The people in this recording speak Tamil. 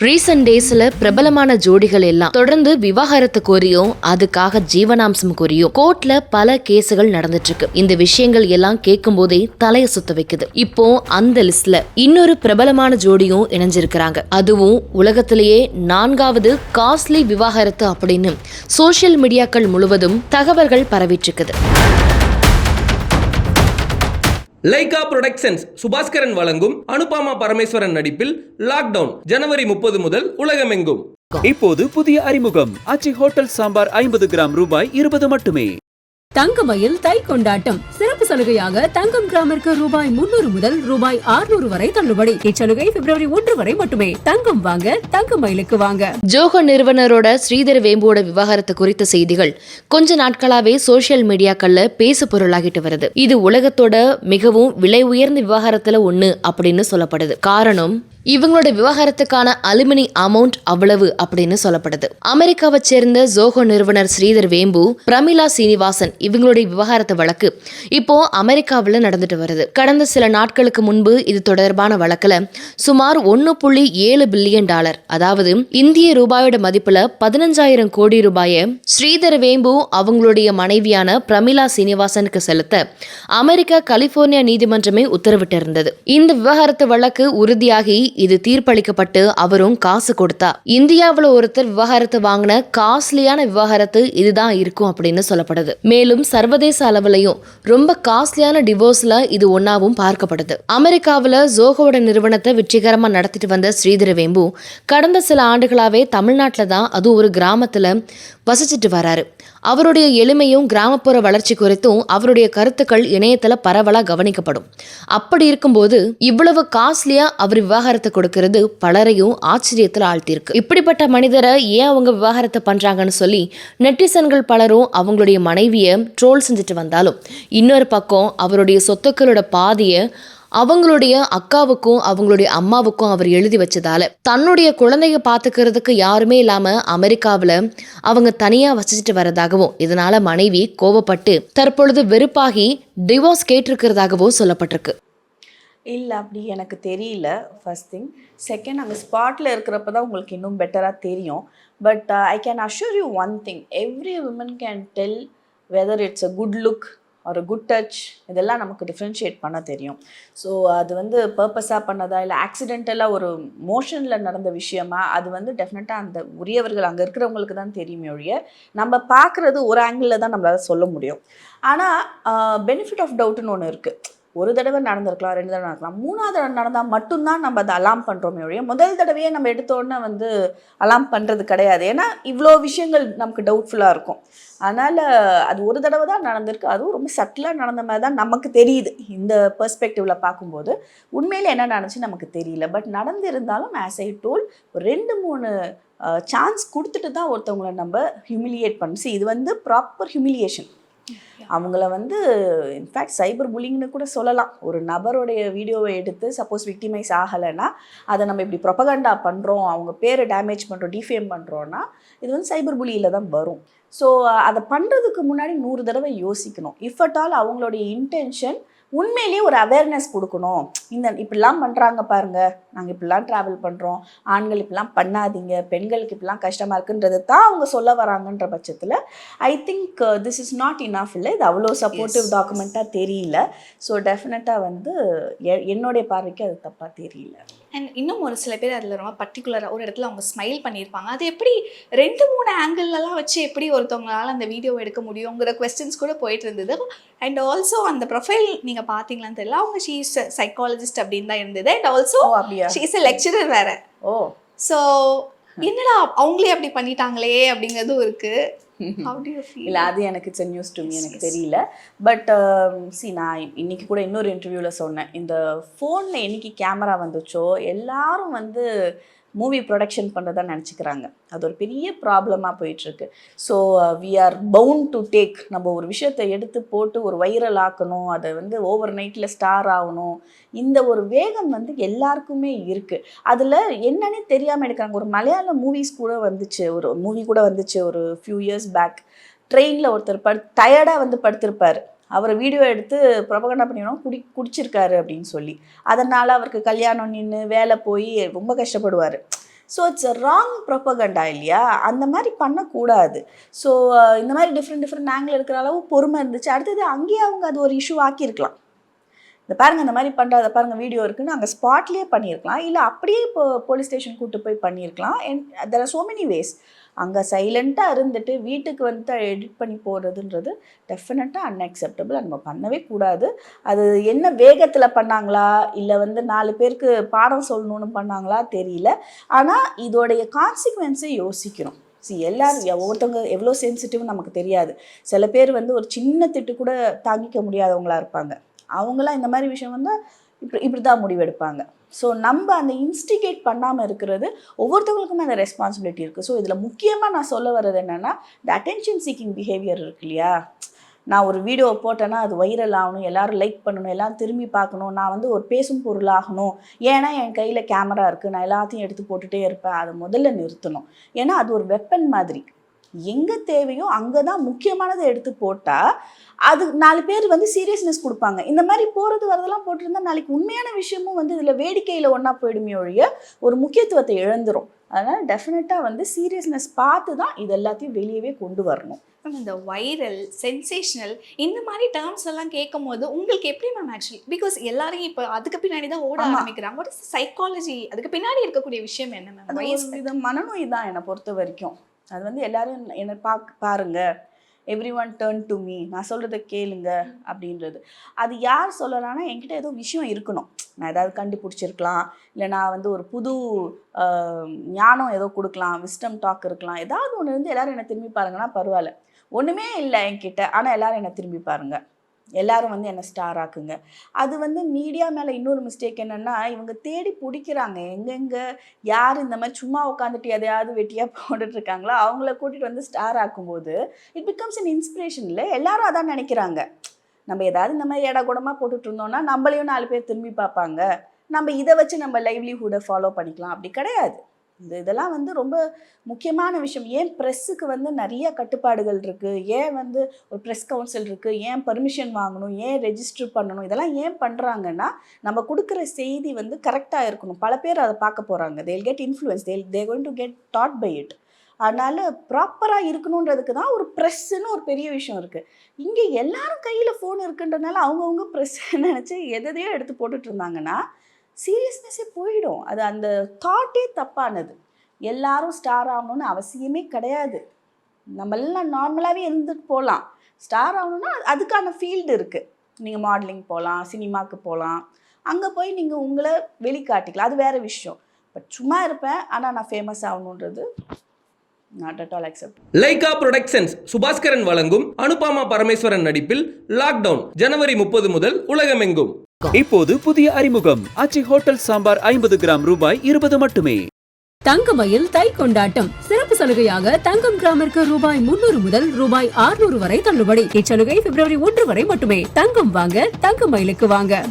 ரீசன்ட் டேஸ்ல பிரபலமான ஜோடிகள் எல்லாம் தொடர்ந்து விவாகரத்து கோரியும் அதுக்காக ஜீவனாம்சம் கோரியும் கோர்ட்ல பல கேசுகள் நடந்துட்டு இருக்கு இந்த விஷயங்கள் எல்லாம் கேட்கும் போதே தலைய சுத்த வைக்குது. இப்போ அந்த லிஸ்ட்ல இன்னொரு பிரபலமான ஜோடியும் இணைஞ்சிருக்கிறாங்க. அதுவும் உலகத்திலேயே நான்காவது காஸ்ட்லி விவாகரத்து அப்படின்னு சோஷியல் மீடியாக்கள் முழுவதும் தகவல்கள் பரவிட்டு இருக்குது லைகா புரொடக்ஷன்ஸ் சுபாஸ்கரன் வழங்கும் அனுபாமா பரமேஸ்வரன் நடிப்பில் லாக்டவுன் ஜனவரி முப்பது முதல் உலகமெங்கும். இப்போது புதிய அறிமுகம். அச்சி ஹோட்டல் சாம்பார் ஐம்பது கிராம் ரூபாய் இருபது மட்டுமே. தங்கமயில் தை கொண்டாட்டம் சிறப்பு சலுகையாக தங்கம் கிராமிற்கு ரூபாய் முன்னூறு முதல் ரூபாய் 600 வரை தள்ளுபடி. இச்சலுகை பிப்ரவரி ஒன்று வரை மட்டுமே. தங்கம் வாங்க தங்கமயிலுக்கு வாங்க. ஜோகோ நிறுவனரோட ஸ்ரீதர் வேம்போட விவகாரத்தை குறித்த செய்திகள். கொஞ்ச நாட்களாவே சோசியல் மீடியாக்கள்ல பேசு பொருளாகிட்டு வருது. இது உலகத்தோட மிகவும் விலை உயர்ந்த விவகாரத்துல ஒண்ணு அப்படின்னு சொல்லப்படுது. காரணம் இவங்களோட விவகாரத்துக்கான அலுமினி அமௌண்ட் அவ்வளவு அப்படின்னு சொல்லப்படுது. அமெரிக்காவை சேர்ந்த ஜோகோ நிறுவனர் ஸ்ரீதர் வேம்பு பிரமிளா சீனிவாசன் இவங்களுடைய விவகாரத்து வழக்கு இப்போ அமெரிக்காவில் நடந்துட்டு வருது. கடந்த சில நாட்களுக்கு முன்பு இது தொடர்பான வழக்குல சுமார் ஒன்னு புள்ளி ஏழு பில்லியன் டாலர் அதாவது இந்திய ரூபாயோட மதிப்புல பதினஞ்சாயிரம் கோடி ரூபாயை ஸ்ரீதர் வேம்பு அவங்களுடைய மனைவியான பிரமிளா சீனிவாசனுக்கு செலுத்த அமெரிக்கா கலிபோர்னியா நீதிமன்றமே உத்தரவிட்டு இருந்தது இந்த விவகாரத்து வழக்கு உறுதியாகி இது தீர்ப்பளிக்கப்பட்டு அவரும் காசு கொடுத்தா. இந்தியாவில் ஒருத்தர் விவகாரத்தை வாங்கின காஸ்ட்லியான விவகாரத்து இதுதான் இருக்கும் அப்படின்னு சொல்லப்படுது. மேலும் சர்வதேச அளவுலையும் ரொம்ப காஸ்ட்லியான டிவோர்ஸ்ல இது ஒன்னாவும் பார்க்கப்படுது. அமெரிக்காவில் ஜோகோட நிறுவனத்தை வெற்றிகரமாக நடத்திட்டு வந்த ஸ்ரீதர வேம்பு கடந்த சில ஆண்டுகளாவே தமிழ்நாட்டில் தான் அதுவும் ஒரு கிராமத்தில் வசிச்சிட்டு வராரு. அவருடைய எளிமையும் கிராமப்புற வளர்ச்சி குறித்தும் அவருடைய கருத்துக்கள் இணையத்தில் பரவலாக கவனிக்கப்படும். அப்படி இருக்கும்போது இவ்வளவு காஸ்ட்லியா அவர் விவாகரத்தை கொடுக்கிறது பலரையும் ஆச்சரியத்தில் ஆழ்த்தியிருக்கு. இப்படிப்பட்ட மனிதரை ஏன் அவங்க விவாகரத்தை பண்றாங்கன்னு சொல்லி நெட்டிசன்கள் பலரும் அவங்களுடைய மனைவியை ட்ரோல் செஞ்சுட்டு வந்தாலும் இன்னொரு பக்கம் அவருடைய சொத்துக்களோட பாதியை அவங்களுடைய அக்காவுக்கும் அவங்களுடைய அம்மாவுக்கும் அவர் எழுதி வச்சதால. தன்னுடைய குழந்தைய பார்த்துக்கிறதுக்கு யாருமே இல்லாம அமெரிக்காவில் அவங்க தனியா வசிச்சுட்டு வரதாகவும் இதனால மனைவி கோவப்பட்டு தற்பொழுது வெறுப்பாகி டிவோர்ஸ் கேட்டிருக்கிறதாகவும் சொல்லப்பட்டிருக்கு. இல்லை அப்படி எனக்கு தெரியல ஃபஸ்ட் திங் செகண்ட் அங்கே ஸ்பாட்டில் இருக்கிறப்ப தான் உங்களுக்கு இன்னும் பெட்டராக தெரியும். But I can assure you one thing every woman can tell whether it's a good look ஒரு குட் டச் இதெல்லாம் நமக்கு டிஃப்ரென்ஷியேட் பண்ண தெரியும். ஸோ அது வந்து பர்பஸாக பண்ணதா இல்லை ஆக்சிடென்டலாக ஒரு மோஷனில் நடந்த விஷயமா அது வந்து டெஃபினட்டாக அந்த உரியவர்கள் அங்கே இருக்கிறவங்களுக்கு தான் தெரியுமே ஒழிய நம்ம பார்க்குறது ஒரு ஆங்கிளில் தான் நம்மளால் சொல்ல முடியும். ஆனால் பெனிஃபிட் ஆஃப் டவுட்டுன்னு ஒன்று இருக்குது ஒரு தடவை நடந்திருக்கலாம் ரெண்டு தடவை நடக்கலாம். மூணாவது தடவை நடந்தால் மட்டும்தான் நம்ம அதை அலாம் பண்ணுறோமே ஒழிய முதல் தடவையே நம்ம எடுத்தோடனே வந்து அலாம் பண்ணுறது கிடையாது. ஏன்னா இவ்வளோ விஷயங்கள் நமக்கு டவுட்ஃபுல்லாக இருக்கும். அதனால் அது ஒரு தடவை தான் நடந்திருக்கு. அதுவும் ரொம்ப சட்டிலாக நடந்த மாதிரி தான் நமக்கு தெரியுது. இந்த பெர்ஸ்பெக்டிவில் பார்க்கும்போது உண்மையில் என்ன நடந்துச்சு நமக்கு தெரியல. பட் நடந்திருந்தாலும் ஆஸ் ஐ டோல் ரெண்டு மூணு சான்ஸ் கொடுத்துட்டு தான் ஒருத்தவங்கள நம்ம ஹியூமிலியேட் பண்ணுச்சு இது வந்து ப்ராப்பர் ஹியூமிலியேஷன் அவங்கள வந்து இன்ஃபேக்ட் சைபர் புல்லிங்னு கூட சொல்லலாம். ஒரு நபருடைய வீடியோவை எடுத்து சப்போஸ் விக்டிமைஸ் ஆகலைன்னா அதை நம்ம இப்படி ப்ரொபகண்டா பண்ணுறோம் அவங்க பேரை டேமேஜ் பண்ணுறோம் டிஃபேம் பண்ணுறோன்னா இது வந்து சைபர் புலியில் தான் வரும். ஸோ அதை பண்ணுறதுக்கு முன்னாடி நூறு தடவை யோசிக்கணும். இஃப் அட் ஆல் அவங்களுடைய இன்டென்ஷன் உண்மையிலேயே ஒரு அவேர்னஸ் கொடுக்கணும். இந்த இப்படிலாம் பண்ணுறாங்க பாருங்க. நாங்கள் இப்படிலாம் ட்ராவல் பண்ணுறோம் ஆண்கள் இப்படிலாம் பண்ணாதீங்க. பெண்களுக்கு இப்படிலாம் கஷ்டமாக இருக்குன்றது தான் அவங்க சொல்ல வராங்கன்ற பட்சத்தில் I think this is not enough இல்லை. இது அவ்வளோ சப்போர்ட்டிவ் டாக்குமெண்ட்டாக தெரியல. ஸோ டெஃபினட்டாக வந்து என்னுடைய பார்வைக்கு அது தப்பாக தெரியல. அண்ட் இன்னும் ஒரு சில பேர் அதில் ரொம்ப பர்டிகுலராக ஒரு இடத்துல அவங்க ஸ்மைல் பண்ணியிருப்பாங்க. அது எப்படி ரெண்டு மூணு ஆங்கிள்லாம் வச்சு எப்படி ஒருத்தவங்களால அந்த வீடியோ எடுக்க முடியுங்கிற கொஸ்டின்ஸ் கூட போயிட்டு இருந்தது. அண்ட் ஆல்சோ அந்த ப்ரொஃபைல் நீங்கள் பார்த்தீங்களான்னு தெரியல. அவங்க ஷீஸ் சைக்காலஜிஸ்ட் அப்படின்னு தான் இருந்தது. And also she's a lecturer வேற. ஓ. ஸோ என்னடா அவங்களே அப்படி பண்ணிட்டாங்களே அப்படிங்கிறதும் இருக்கு. இல்லை அது எனக்கு இட்ஸ் நியூஸ் டு எனக்கு. தெரியல. பட் சி நான் இன்னைக்கு கூட இன்னொரு இன்டர்வியூவில் சொன்னேன். இந்த ஃபோனில் என்னைக்கு கேமரா வந்துச்சோ எல்லாரும் வந்து மூவி ப்ரொடக்ஷன் பண்ணுறதா நினச்சிக்கிறாங்க. அது ஒரு பெரிய ப்ராப்ளமாக போயிட்டுருக்கு. So we are bound to take நம்ம ஒரு விஷயத்தை எடுத்து போட்டு ஒரு வைரல் ஆக்கணும். அதை வந்து ஓவர் நைட்டில் ஸ்டார் ஆகணும். இந்த ஒரு வேகம் வந்து எல்லாருக்குமே இருக்குது அதில் என்னன்னே தெரியாமல் எடுக்கிறாங்க. ஒரு மலையாள மூவிஸ் கூட வந்துச்சு. ஒரு மூவி கூட வந்துச்சு ஒரு ஃபியூ இயர்ஸ் பேக் ட்ரெயினில் ஒருத்தர் படு டயர்டாக வந்து படுத்திருப்பார். அவரை வீடியோ எடுத்து ப்ரொபகண்டா பண்ணிடணும் குடி குடிச்சிருக்காரு அப்படின்னு சொல்லி. அதனால் அவருக்கு கல்யாணம் நின்று வேலை போய் ரொம்ப கஷ்டப்படுவார். ஸோ இட்ஸ் ராங் ப்ரொப்பகண்டா இல்லையா? அந்த மாதிரி பண்ணக்கூடாது. ஸோ இந்த மாதிரி டிஃப்ரெண்ட் டிஃப்ரெண்ட் ஆங்கிள் இருக்கிற அளவு பொறுமை இருந்துச்சு. அடுத்தது அங்கேயே அவங்க அது ஒரு இஷ்யூ ஆக்கியிருக்கலாம். இந்த பாருங்க இந்த மாதிரி பண்ணுறத பாருங்க வீடியோ இருக்குன்னு அங்கே ஸ்பாட்லேயே பண்ணியிருக்கலாம். இல்லை அப்படியே இப்போ போலீஸ் ஸ்டேஷன் கூட்டு போய் பண்ணியிருக்கலாம். There are so many ways அங்கே சைலண்ட்டாக இருந்துட்டு வீட்டுக்கு வந்து எடிட் பண்ணி போடுறதுன்றது டெஃபினட்டாக அன்அக்செப்டபிள் நம்ம பண்ணவே கூடாது. அது என்ன வேகத்தில் பண்ணாங்களா? இல்லை வந்து நாலு பேருக்கு பாடம் சொல்லணும்னு பண்ணாங்களா? தெரியல. ஆனால் இதோடைய கான்சிக்வன்ஸை யோசிக்கணும் சி எல்லாரும் ஒவ்வொருத்தவங்க எவ்வளோ சென்சிட்டிவ் நமக்கு தெரியாது. சில பேர் வந்து ஒரு சின்ன திட்டு கூட தாங்கிக்க முடியாதவங்களா இருப்பாங்க. அவங்களாம் இந்த மாதிரி விஷயம் வந்து இப்படி இப்படி தான் முடிவெடுப்பாங்க. ஸோ நம்ம அந்த இன்ஸ்டிகேட் பண்ணாமல் இருக்கிறது ஒவ்வொருத்தவங்களுக்குமே அந்த ரெஸ்பான்சிபிலிட்டி இருக்குது ஸோ இதில் முக்கியமாக நான் சொல்ல வர்றது என்னென்னா இந்த அட்டென்ஷன் சீக்கிங் பிஹேவியர் இருக்கு இல்லையா? நான் ஒரு வீடியோ போட்டேன்னா அது வைரல் ஆகணும் எல்லோரும் லைக் பண்ணணும் எல்லாம் திரும்பி பார்க்கணும் நான் வந்து ஒரு பேசும் பொருளாகணும். ஏன்னா என் கையில் கேமரா இருக்குது நான் எல்லாத்தையும் எடுத்து போட்டுகிட்டே இருப்பேன் அதை முதல்ல நிறுத்தணும். ஏன்னா அது ஒரு வெப்பன் மாதிரி. எங்கே தேவையோ அங்கே தான் முக்கியமானதை எடுத்து போட்டால் அது நாலு பேர் வந்து சீரியஸ்னஸ் கொடுப்பாங்க. இந்த மாதிரி போகிறது வரதெல்லாம் போட்டிருந்தா நாளைக்கு உண்மையான விஷயமும் வந்து இதில் வேடிக்கையில் ஒன்றா போயிடுமே ஒழிய ஒரு முக்கியத்துவத்தை இழந்துரும். அதனால் டெஃபினட்டாக வந்து சீரியஸ்னஸ் பார்த்து தான் இது எல்லாத்தையும் வெளியவே கொண்டு வரணும். மேம் இந்த வைரல் சென்சேஷனல் இந்த மாதிரி டேர்ம்ஸ் எல்லாம் கேட்கும் போது உங்களுக்கு எப்படி மேம் ஆக்சுவலி பிகாஸ் எல்லாரும் இப்போ அதுக்கு பின்னாடி தான் ஓட. ஆரம்பிக்கிறாங்க. வாட் இஸ் சைக்காலஜி அதுக்கு பின்னாடி இருக்கக்கூடிய விஷயம் என்ன மேம்? வித மனநோய் தான் என்னை பொறுத்த வரைக்கும் அது வந்து எல்லாரும் என்னை பாக் பாருங்க. Everyone turn to me நான் சொல்கிறத கேளுங்க அப்படின்றது. அது யார் சொல்லலாம்னா என்கிட்ட ஏதோ விஷயம் இருக்கணும். நான் ஏதாவது கண்டுபிடிச்சிருக்கலாம். இல்லை நான் வந்து ஒரு புது ஞானம் ஏதோ கொடுக்கலாம். விஸ்டம் டாக் இருக்கலாம். ஏதாவது ஒன்று இருந்து எல்லோரும் என்னை திரும்பி பாருங்கன்னா பரவாயில்ல. ஒன்றுமே இல்லை என்கிட்ட. ஆனால் எல்லோரும் என்னை திரும்பி பாருங்கள் எல்லாரும் வந்து என்னை ஸ்டார் ஆக்குங்க. அது வந்து மீடியா மேலே இன்னொரு மிஸ்டேக் என்னென்னா இவங்க தேடி பிடிக்கிறாங்க. எங்கெங்கே யார் இந்த மாதிரி சும்மா உட்காந்துட்டு எதையாவது வெட்டியாக போட்டுட்டு இருக்காங்களோ அவங்கள கூட்டிகிட்டு வந்து ஸ்டார் ஆக்கும்போது இட் பிகம்ஸ் அன் இன்ஸ்பிரேஷன் இல்லை? எல்லாரும் அதான் நினைக்கிறாங்க. நம்ம ஏதாவது இந்த மாதிரி இடகுடமாக போட்டுட்டு இருந்தோம்னா நம்மளையும் நாலு பேர் திரும்பி பார்ப்பாங்க. நம்ம இதை வச்சு நம்ம லைவ்லிஹுட்டை ஃபாலோ பண்ணிக்கலாம். அப்படி கிடையாது. இந்த இதெல்லாம் வந்து ரொம்ப முக்கியமான விஷயம். ஏன் ப்ரெஸ்ஸுக்கு வந்து நிறைய கட்டுப்பாடுகள் இருக்குது ஏன் வந்து ஒரு ப்ரெஸ் கவுன்சில் இருக்குது ஏன் பர்மிஷன் வாங்கணும்? ஏன் ரெஜிஸ்டர் பண்ணணும்? இதெல்லாம் ஏன் பண்ணுறாங்கன்னா நம்ம கொடுக்குற செய்தி வந்து கரெக்டாக இருக்கணும். பல பேர் அதை பார்க்க போகிறாங்க they'll get influence they'll they going to get that by it அதனால் ப்ராப்பராக இருக்கணுன்றதுக்கு தான் ஒரு ப்ரெஸ்ஸுன்னு ஒரு பெரிய விஷயம் இருக்குது இங்கே எல்லாரும் கையில் ஃபோன் இருக்குன்றனால அவங்கவுங்க ப்ரெஸ்ஸுன்னு நினச்சி எதையோ எடுத்து போட்டுட்ருந்தாங்கன்னா சீரியஸ்னஸே போயிடும். அது அந்த தாட்டே தப்பானது. எல்லாரும் ஸ்டார் ஆகணும்னு அவசியமே கிடையாது. நம்மளாம் நார்மலாகவே இருந்துட்டு போகலாம். ஸ்டார் ஆகணும்னா அதுக்கான ஃபீல்டு இருக்குது நீங்கள் மாடலிங் போகலாம் சினிமாவுக்கு போகலாம். அங்கே போய் நீங்கள் உங்களை வெளிக்காட்டிக்கலாம். அது வேறு விஷயம். பட் சும்மா இருப்பேன். ஆனால் நான் famous ஆகணுன்றது not at all accept Lyca productions Subaskaran வழங்கும் அனுபாமா பரமேஸ்வரன் நடிப்பில் லாக்டவுன் ஜனவரி முப்பது முதல் உலகமெங்கும். இப்போது புதிய அறிமுகம். ஆச்சி ஹோட்டல் சாம்பார் ஐம்பது கிராம் ரூபாய் இருபது மட்டுமே. தங்கமயில் தை கொண்டாட்டம். சிறப்பு சலுகையாக தங்கம் கிராமிற்கு ரூபாய் முன்னூறு முதல் ரூபாய் 600 வரை தள்ளுபடி. இச்சலுகை பிப்ரவரி ஒன்று வரை மட்டுமே. தங்கம் வாங்க தங்க மயிலுக்கு வாங்க.